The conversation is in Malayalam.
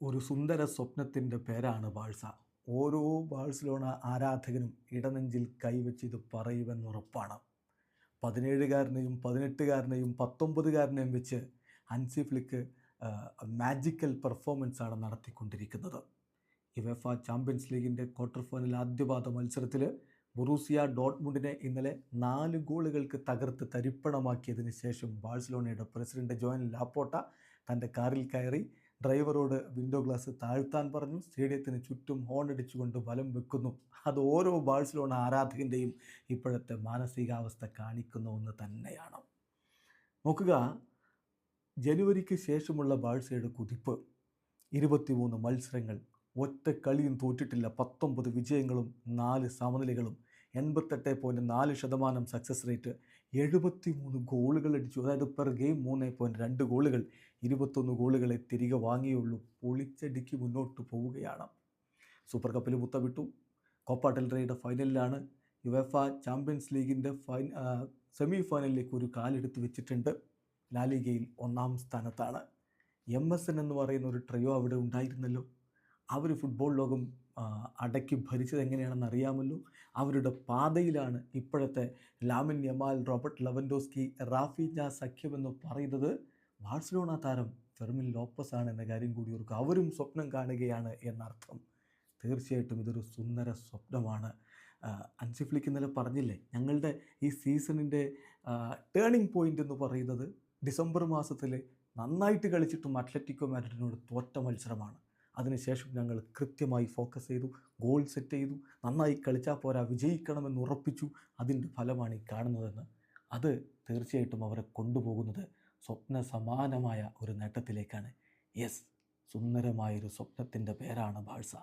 ഒരു സുന്ദര സ്വപ്നത്തിന്റെ പേരാണ് ബാഴ്സ. ഓരോ ബാഴ്സലോണ ആരാധകനും ഇടനെഞ്ചിൽ കൈവച്ച് ഇത് പറയുമെന്നുറപ്പാണ്. പതിനേഴുകാരനെയും പതിനെട്ടുകാരനെയും പത്തൊമ്പതുകാരനെയും വെച്ച് ഹൻസി ഫ്ലിക്ക് മാജിക്കൽ പെർഫോമൻസാണ് നടത്തിക്കൊണ്ടിരിക്കുന്നത്. യുവഫ ചാമ്പ്യൻസ് ലീഗിന്റെ ക്വാർട്ടർ ഫൈനൽ ആദ്യപാദ മത്സരത്തിൽ ബുറൂസിയ ഡോട്ട്മുണ്ടിനെ ഇന്നലെ നാല് ഗോളുകൾക്ക് തകർത്ത് തരിപ്പണമാക്കിയതിന് ശേഷം ബാഴ്സലോണയുടെ പ്രസിഡന്റ് ജോയൻ ലാപ്പോട്ട തന്റെ കാറിൽ കയറി ഡ്രൈവറോട് വിൻഡോ ഗ്ലാസ് താഴ്ത്താൻ പറഞ്ഞു. സ്റ്റേഡിയത്തിന് ചുറ്റും ഹോൺ അടിച്ചുകൊണ്ട് വലം വെക്കുന്നു. അത് ഓരോ ബാഴ്സലോണ ആരാധകന്റെയും ഇപ്പോഴത്തെ മാനസികാവസ്ഥ കാണിക്കുന്ന ഒന്ന് തന്നെയാണ്. നോക്കുക ജനുവരിക്ക് ശേഷമുള്ള ബാഴ്സയുടെ കുതിപ്പ്. ഇരുപത്തിമൂന്ന് മത്സരങ്ങൾ. ഒറ്റ കളിയും തോറ്റിട്ടില്ല. പത്തൊമ്പത് വിജയങ്ങളും നാല് സമനിലകളും. എൺപത്തെട്ട് പോയിന്റ് നാല് ശതമാനം സക്സസ് റേറ്റ് എഴുപത്തി മൂന്ന് ഗോളുകൾ അടിച്ചു. അതായത് പെർ ഗെയിം മൂന്ന് പോയിന്റ് രണ്ട് ഗോളുകൾ ഇരുപത്തൊന്ന് ഗോളുകളെ തിരികെ വാങ്ങിയുള്ളൂ. പൊളിച്ചടിക്ക് മുന്നോട്ട് പോവുകയാണ്. സൂപ്പർ കപ്പിൽ മുത്തവിട്ടു. കോപ്പ ടെൽറയുടെ ഫൈനലിലാണ് യുവഫ ചാമ്പ്യൻസ് ലീഗിന്റെ ഫൈൻ സെമി ഫൈനലിലേക്ക് ഒരു കാലെടുത്ത് വെച്ചിട്ടുണ്ട്. ലാലിഗയിൽ ഒന്നാം സ്ഥാനത്താണ്. എം എസ് എൻ എന്ന് പറയുന്ന ഒരു ട്രയോ അവിടെ ഉണ്ടായിരുന്നല്ലോ. അവർ ഫുട്ബോൾ ലോകം അടക്കി ഭരിച്ചത് എങ്ങനെയാണെന്ന് അറിയാമല്ലോ. അവരുടെ പാതയിലാണ് ഇപ്പോഴത്തെ Lamine Yamal Robert Lewandowski Raphinha സഖ്യമെന്ന് പറയുന്നത് ബാഴ്സലോണ താരം ഫെർമിൻ ലോപ്പസ് ആണ് എന്ന കാര്യം കൂടി ഓർക്കുക. അവരും സ്വപ്നം കാണുകയാണ് എന്നർത്ഥം. തീർച്ചയായിട്ടും ഇതൊരു സുന്ദര സ്വപ്നമാണ്. അൻസിഫ്ലിക്ക് ഇന്നലെ പറഞ്ഞില്ലേ ഞങ്ങളുടെ ഈ സീസണിന്റെ ടേണിംഗ് പോയിന്റ് എന്ന് പറയുന്നത് ഡിസംബർ മാസത്തിൽ നന്നായിട്ട് കളിച്ചിട്ടും അത്ലറ്റിക്കോ മാഡ്രിഡിനോട് തോറ്റ മത്സരമാണ്. അതിനുശേഷം ഞങ്ങൾ കൃത്യമായി ഫോക്കസ് ചെയ്തു ഗോൾ സെറ്റ് ചെയ്തു. നന്നായി കളിച്ചാൽ പോരാ വിജയിക്കണമെന്ന് ഉറപ്പിച്ചു. അതിന്റെ ഫലമാണ് ഈ കാണുന്നതെന്ന്. അത് തീർച്ചയായിട്ടും അവരെ കൊണ്ടുപോകുന്നത് സ്വപ്ന സമാനമായ ഒരു നേട്ടത്തിലേക്കാണ്. യെസ് സുന്ദരമായൊരു സ്വപ്നത്തിന്റെ പേരാണ് ബാഴ്സ.